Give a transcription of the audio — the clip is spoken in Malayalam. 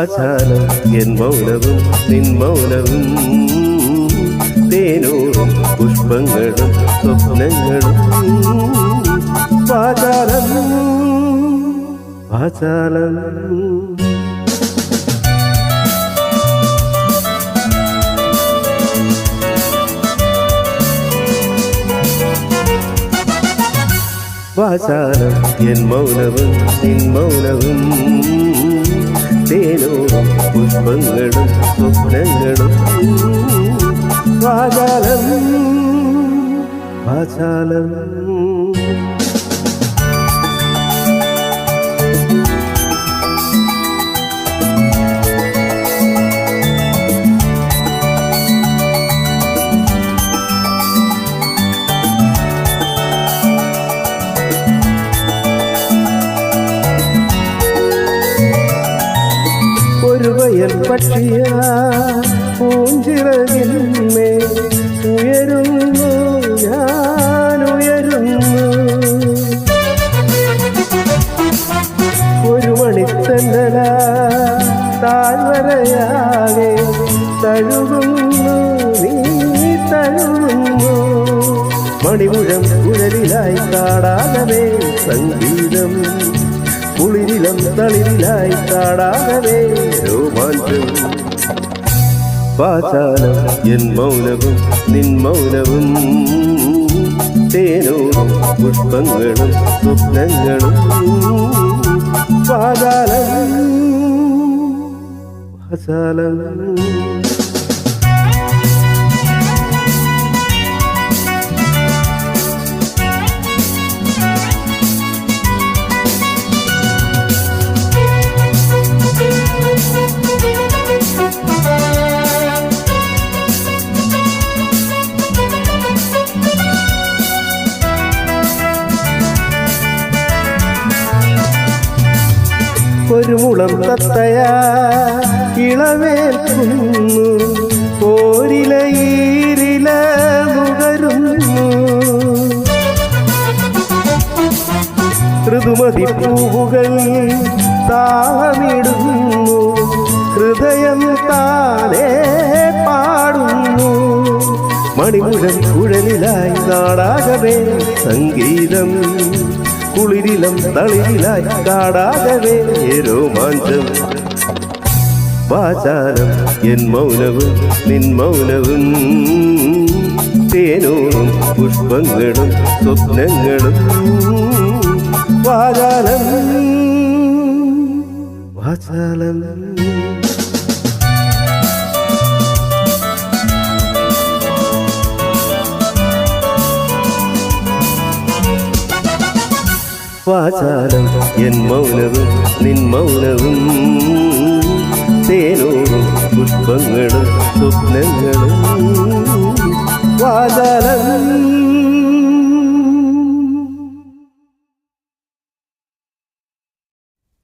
വാചാലം എൻ മൗനവും നിൻ മൗനവും. തേനോടും പുഷ്പങ്ങളും സ്വപ്നങ്ങളും. വാചാലം വാചാലം വാചാലം എൻ മൗനവും നിൻ മൗനവും. തേനോറും പുഷ്പങ്ങളും സ്വപ്നങ്ങളും. വാചാലം വാചാലം പക്ഷിയ പൂഞ്ചിറകിന്മേ ഉയരുന്നു ഞാൻ ഉയരുന്നു ഒരു മണിത്തന്നല താഴ്വരയാകെ തഴുകുന്നു നീ തഴുകുന്നു. മണിമുഴം കുഴലിലായി കാടാകവേ സംഗീതം കുളിരിലം തളിരിലായി താടാകവേ രോമാഞ്ചം. പാചാലം എൻ മൗനവും നിൻ മൗനവും. തേനോടും പുഷ്പങ്ങളും സ്വപ്നങ്ങളും. പാചാലം വാചാലം ഒരു മുളം തത്തയാ. ഇളവേൽക്കുന്നു ഓരില ഈരില നുകരുന്നു ഋതുമതി പൂവുകൾ താളമിടുന്നു ഹൃദയം താനേ പാടുന്നു. മണിമുഴം കുഴലിലായി നാടാകവേ സംഗീതം. കുളിരിലം തളിരിലായി കാടാകവേ രോമാഞ്ചം വാചാലം എൻ മൗനവും നിൻ മൗനവും. തേനോറും പുഷ്പങ്ങളും സ്വപ്നങ്ങളും. വാചാലം വാചാലം വാചാലം എൻ മൗനവും നിൻ മൗനവും. തേനോടും പുഷ്പങ്ങളും സ്വപ്നങ്ങളും. വാചാലം